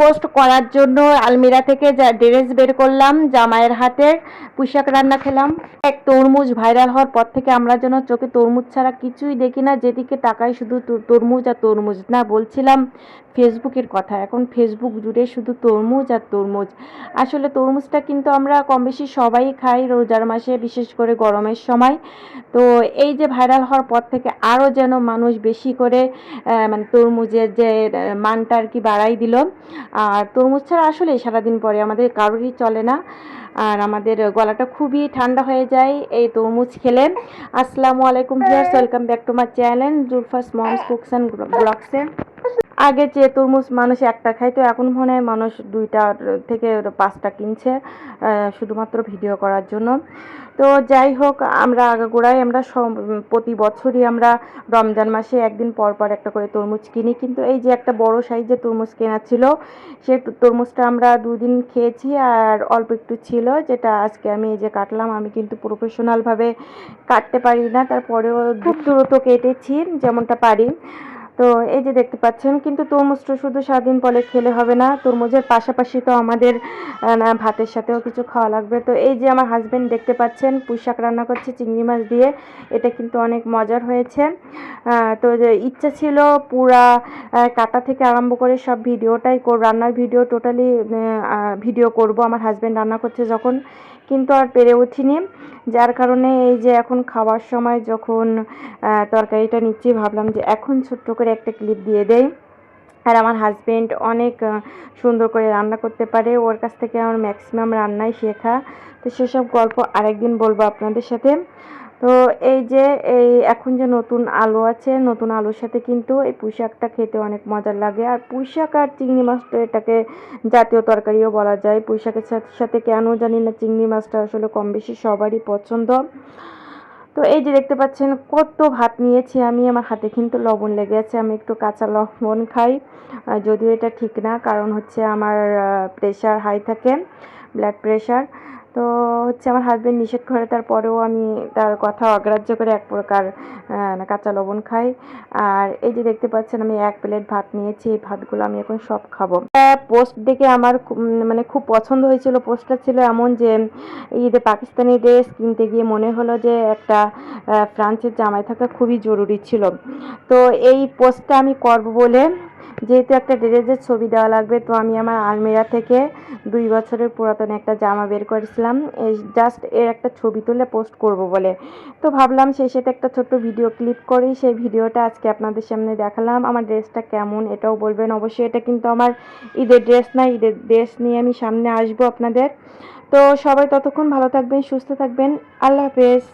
Post করার জন্য আলমিরা থেকে যা ড্রেস বের করলাম, জামাইয়ের হাতের পুঁশাক রান্না খেলাম। এক তরমুজ ভাইরাল হওয়ার পর থেকে আমরা যেন চোখে তরমুজ ছাড়া কিছুই দেখি না, যেদিকে তাকাই শুধু তরমুজ আর তরমুজ না বলছিলাম ফেসবুকের কথা। এখন ফেসবুক জুড়ে শুধু তরমুজ আর তরমুজ। আসলে তরমুজটা কিন্তু আমরা কম বেশি সবাই খাই রোজার মাসে, বিশেষ করে গরমের সময়। তো এই যে ভাইরাল হওয়ার পর থেকে আরও যেন মানুষ বেশি করে মানে তরমুজের যে মানটা আর কি বাড়াই দিল। আর তরমুজ ছাড়া আসলে সারাদিন পরে আমাদের কারোরই চলে না। আর আমাদের গলাটা খুবই ঠান্ডা হয়ে যায় এই তরমুজ খেলে। আসসালামু আলাইকুম viewers welcome back to my channel Zulfa's moms cooks and ব্লগসে আগে যে তরমুজ মানুষ একটা খাইতো, এখন মনে হয় মানুষ দুইটা থেকে পাঁচটা কিনছে শুধুমাত্র ভিডিও করার জন্য। তো যাই হোক, আমরা আগাগোড়াই আমরা প্রতি বছরই আমরা রমজান মাসে একদিন পর পর একটা করে তরমুজ কিনি। কিন্তু এই যে একটা বড় সাইজের তরমুজ কেনা ছিল, সে তরমুজটা আমরা দুদিন খেয়েছি আর অল্প একটু ছিল, যেটা আজকে আমি এই যে কাটলাম, আমি কিন্তু প্রফেশনালভাবে কাটতে পারি না। তারপরেও দ্রুত কেটেছি যেমনটা পারি। তো এই যে দেখতে পাচ্ছেন, কিন্তু তরমুজটা শুধু স্বাধীন পলে খেলে হবে না, তরমুজের পাশাপাশি তো আমাদের ভাতের সাথেও কিছু খাওয়া লাগবে। তো এই যে আমার হাজবেন্ড দেখতে পাচ্ছেন পুঁই শাক রান্না করছে চিংড়ি মাছ দিয়ে, এটা কিন্তু অনেক মজার হয়েছে। তো ইচ্ছা ছিল পুরা কাটা থেকে আরম্ভ করে সব ভিডিওটাই রান্নার ভিডিও টোটালি ভিডিও করব। আমার হাজবেন্ড রান্না করছে যখন, কিন্তু আর পেরে উঠিনি। যার কারণে এই যে এখন খাওয়ার সময় যখন তরকারিটা নিচ্ছি, ভাবলাম যে এখন ছোট্ট করে একটা ক্লিপ দিয়ে দেই। আর আমার হাজবেন্ড অনেক সুন্দর করে রান্না করতে পারে। ওর কাছ থেকে আমার ম্যাক্সিমাম রান্নাই শেখা। তো সেসব গল্প আরেকদিন বলব আপনাদের সাথে। তো এই যে, এই এখন যে নতুন আলু আছে, নতুন আলুর সাথে কিন্তু এই পুঁই শাকটা খেতে অনেক মজার লাগে। আর পুঁই শাক আর চিংড়ি মাছটা এটাকে জাতীয় তরকারিও বলা যায়। পুঁই শাকের সাথে সাথে কেন জানি না, চিংড়ি মাছটা আসলে কম বেশি সবারই পছন্দ। তো এই যে দেখতে পাচ্ছেন কত ভাত নিয়েছি আমি, আমার হাতে কিন্তু লবণ লেগে আছে আমি একটু কাঁচা লবণ খাই। যদিও এটা ঠিক না, কারণ হচ্ছে আমার প্রেশার হাই থাকে ব্লাড প্রেশার তো হচ্ছে আমার হাজব্যান্ড নিষেধ করে, তারপরেও আমি তার কথা অগ্রাহ্য করে এক প্রকার কাঁচা লবণ খাই। আর এই যে দেখতে পাচ্ছেন, আমি এক প্লেট ভাত নিয়েছি, এই ভাতগুলো আমি এখন সব খাব। পোস্ট দেখে আমার মানে খুব পছন্দ হয়েছিল। পোস্টটা ছিল এমন যে ঈদে পাকিস্তানি ড্রেস কিনতে গিয়ে মনে হলো যে একটা ফ্রান্সের জামাই থাকা খুবই জরুরি ছিল। তো এই পোস্টটা আমি করব বলে যেহেতু একটা ড্রেসের ছবি দেওয়া লাগবে, তো আমি আমার আলমিরা থেকে দুই বছরের পুরাতন একটা জামা বের করেছিলাম। এই জাস্ট এর একটা ছবি তুলে পোস্ট করব বলে। তো ভাবলাম সেই সাথে একটা ছোট্ট ভিডিও ক্লিপ করি। সেই ভিডিওটা আজকে আপনাদের সামনে দেখালাম। আমার ড্রেসটা কেমন এটাও বলবেন। অবশ্যই এটা কিন্তু আমার ঈদের ড্রেস না, ঈদের ড্রেস নিয়ে আমি সামনে আসব আপনাদের। তো সবাই ততক্ষণ ভালো থাকবেন, সুস্থ থাকবেন। আল্লাহ হাফেজ।